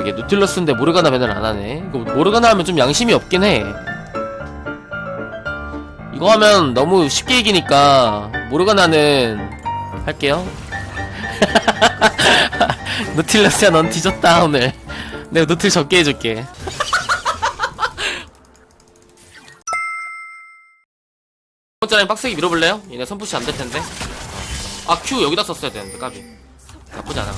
그러게 누틸러스인데 모르가나 밴을 안 하네. 이거 모르가나 하면 좀 양심이 없긴 해. 이거 하면 너무 쉽게 이기니까 모르가나는 할게요. 노틸러스야 넌 뒤졌다 오늘. 내가 노틸 적게 해줄게. 번째 라인 빡세게 밀어볼래요? 얘네 선푸시 안 될 텐데. 아 Q 여기다 썼어야 되는데 까비. 나쁘지 않아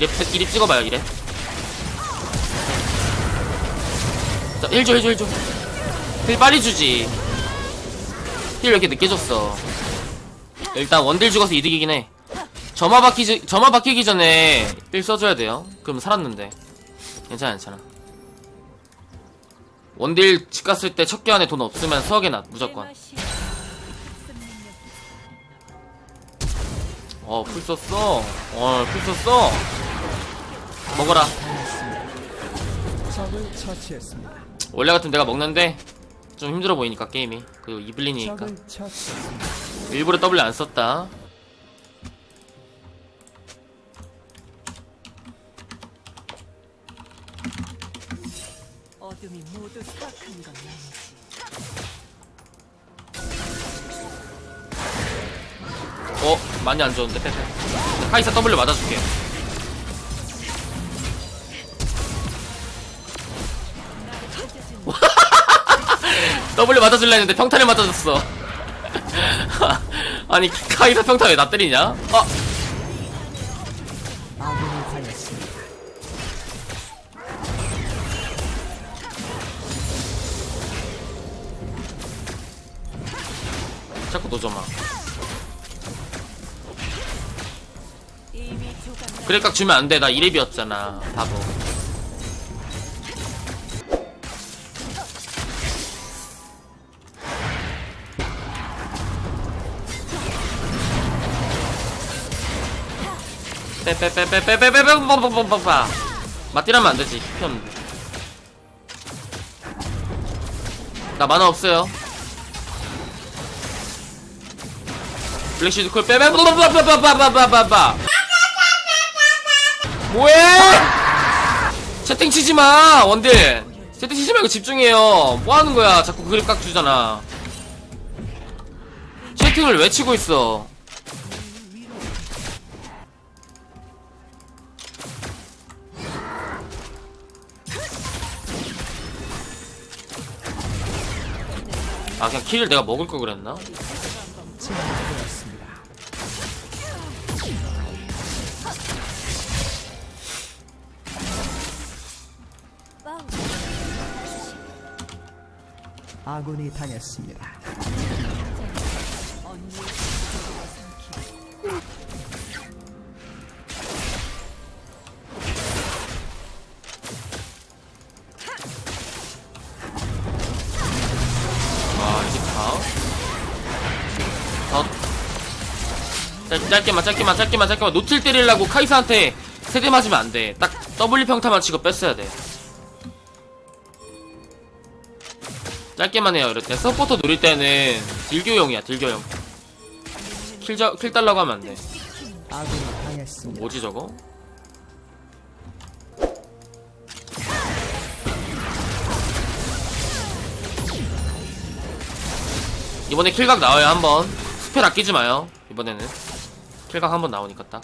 이랩, 이랩 찍어봐요, 이랩. 자, 1줘, 1줘, 1줘. 힐 빨리 주지. 힐 왜 이렇게 늦게 줬어. 일단 원딜 죽어서 이득이긴 해. 점화 박히지, 점화 박히기 전에 힐 써줘야 돼요. 그럼 살았는데. 괜찮아, 괜찮아. 원딜 집 갔을 때첫 교환에 돈 없으면 수학에 나, 무조건. 어, 풀 썼어. 어, 풀 썼어. 먹어라. 원래 같으면 내가 먹는데 좀 힘들어 보이니까 게임이. 그리고 이블린이니까. 일부러 W 안 썼다. 어둠이 모두 사악한 건 아니지. 어, 많이 안 좋은데. 빼빼. 카이사 W 맞아줄게. W 맞아줄라 했는데 평탄을 맞아줬어. 아니 카이사 평탄 왜나 때리냐? 어. 자꾸 노점아. 그래깍 주면 안 돼. 나 이랩이었잖아. 바보. 빼빼빼빼빼빼빼빼빼빼빼빼 맞디라면 안 되지. 필요 없는데. 나 만화 없어요. 블랙시드 콜 빼빼빼빼빼빼빼빼빼 뭐해? 채팅 치지 마, 원딜. 채팅 치지 말고 집중해요. 뭐 하는 거야? 자꾸 그립 깍 주잖아. 채팅을 왜 치고 있어? 아, 그냥 킬을 내가 먹을 걸 그랬나? 아군이 당했습니다. 짧, 짧게만, 짧게만, 짧게만, 짧게만. 노틸 때리려고 카이사한테 세대 맞으면 안 돼. 딱 W 평타만 치고 뺐어야 돼. 짧게만 해요, 이럴 때. 서포터 누릴 때는 딜교용이야, 딜교용. 킬, 자, 킬 달라고 하면 안 돼. 아군이 당했습니다. 뭐지, 저거? 이번에 킬각 나와요 한번 스펠 아끼지 마요 이번에는 킬각 한번 나오니까 딱.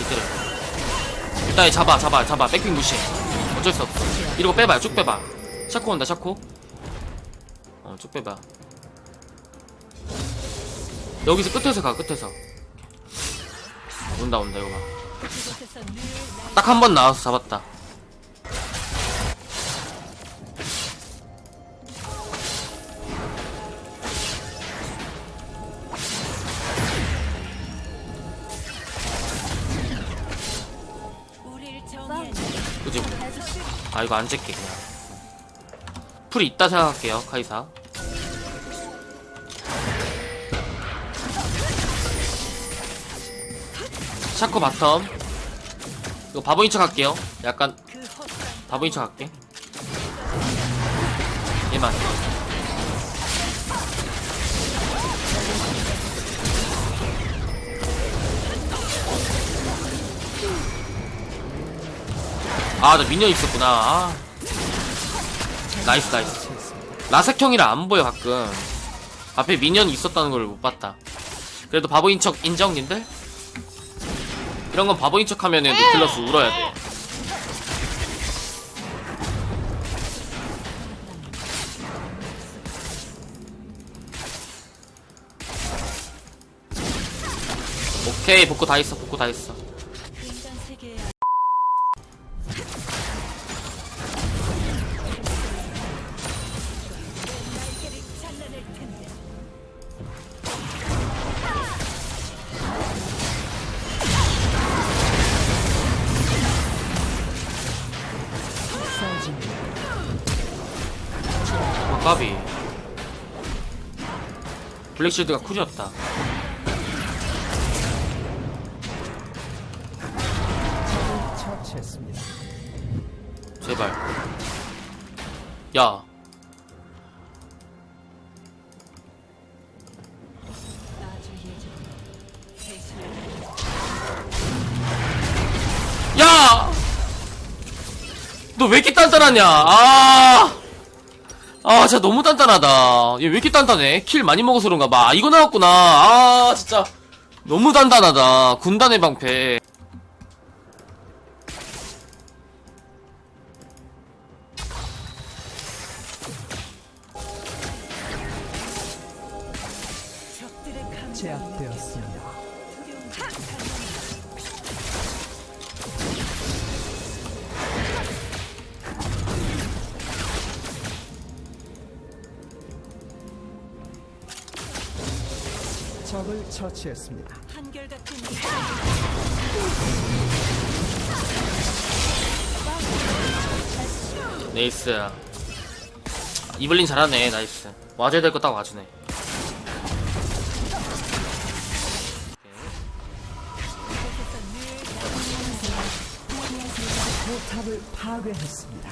이때려 일단 잡아 잡아 잡아. 백핑 무시해 어쩔 수 없어. 이러고 빼봐요 쭉 빼봐. 샤코 온다 샤코. 어 쭉 빼봐. 여기서 끝에서 가 끝에서. 온다 온다 이거 봐. 딱 한 번 나와서 잡았다. 이거 안 잭게 그냥. 풀이 있다 생각할게요 카이사. 샤코 바텀 이거 바보인 척 할게요 약간 바보인 척 할게 얘만 아 나 미니언 있었구나. 아. 나이스 나이스. 라섹형이라 안 보여 가끔. 앞에 미니언이 있었다는 걸 못 봤다. 그래도 바보인 척 인정 님들? 이런 건 바보인 척 하면은 니클러스 울어야 돼. 오케이 복구 다 했어 복구 다 했어 까비 블랙실드가 쿨이었다 처치했습니다. 제발 야 야! 너 왜 이렇게 단단하냐? 아! 아, 진짜 너무 단단하다. 얘 왜 이렇게 단단해? 킬 많이 먹어서 그런가 봐. 아, 이거 나왔구나. 아, 진짜. 너무 단단하다. 군단의 방패. 적을 처치했습니다. 한결같은 네이스. 이블린 잘하네. 나이스. 와줘야 될 거 딱 와주네. 포탑을 파괴했습니다.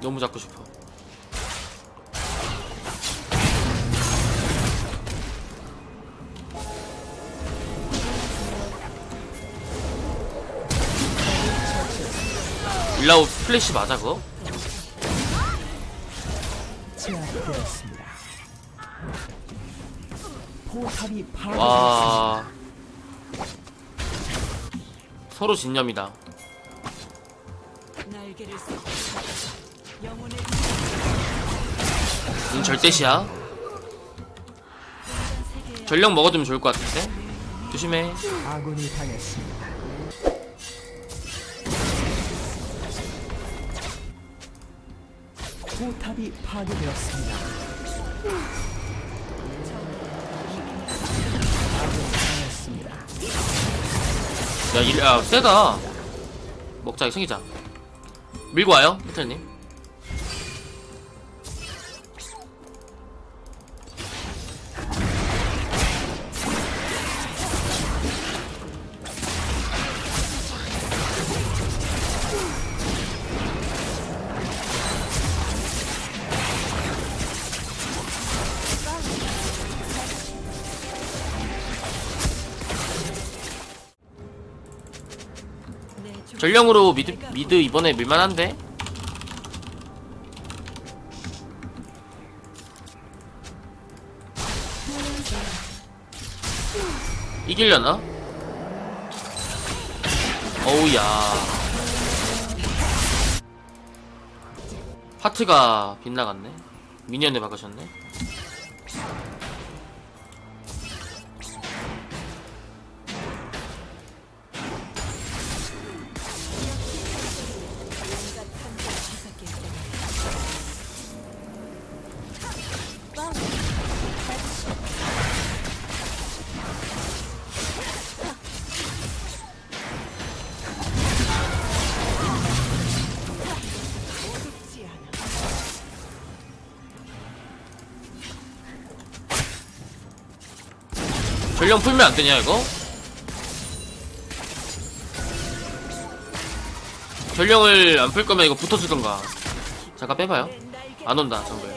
너무 잡고 싶어. 일라우 플래시 맞아 그거? 제압되었습니다. 포탑이 파괴했습니다. 와 서로 진념이다. 넌 절대시야. 전력 먹어두면 좋을 것 같은데. 조심해. 아군이 당했습니다. 포탑이 파괴되었습니다. 야, 일, 야, 세다. 먹자, 생기자. 밀고 와요, 호텔님. 전령으로 미드, 미드 이번에 밀만한데? 이기려나? 어우야. 하트가 빗나갔네. 미니언에 바꾸셨네. 전령 풀면 안 되냐 이거? 전령을 안 풀 거면 이거 붙어주던가. 잠깐 빼봐요. 안 온다 정글.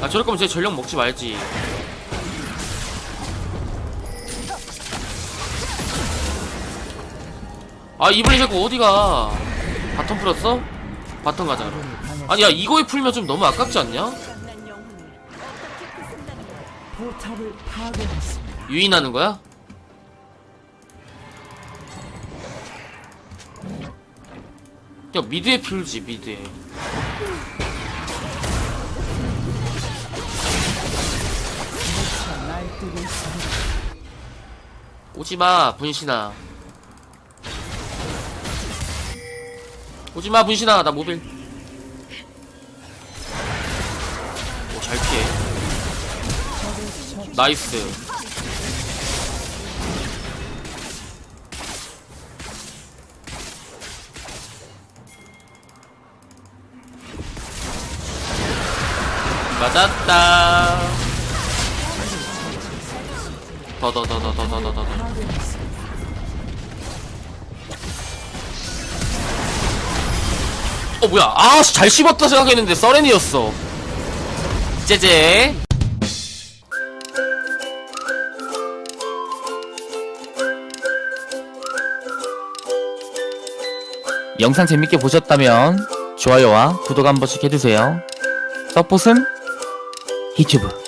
아 저럴 거면 제 전령 먹지 말지. 아 이번에 자꾸 어디가? 바텀 풀었어? 바텀 가자. 아니 야 이거에 풀면 좀 너무 아깝지 않냐? 포탑을 파괴했습니다. 유인하는 거야? 야 미드에 풀지 미드에. 오지마 분신아 오지마 분신아 나 모빌 오 잘 피해 나이스 맞았다. 더 더 더 더 더 더 더더 어 뭐야? 아잘 씹었다 생각했는데 서렌이었어. 제제 영상 재밌게 보셨다면 좋아요와 구독 한 번씩 해주세요. 서폿은 Hiç bu.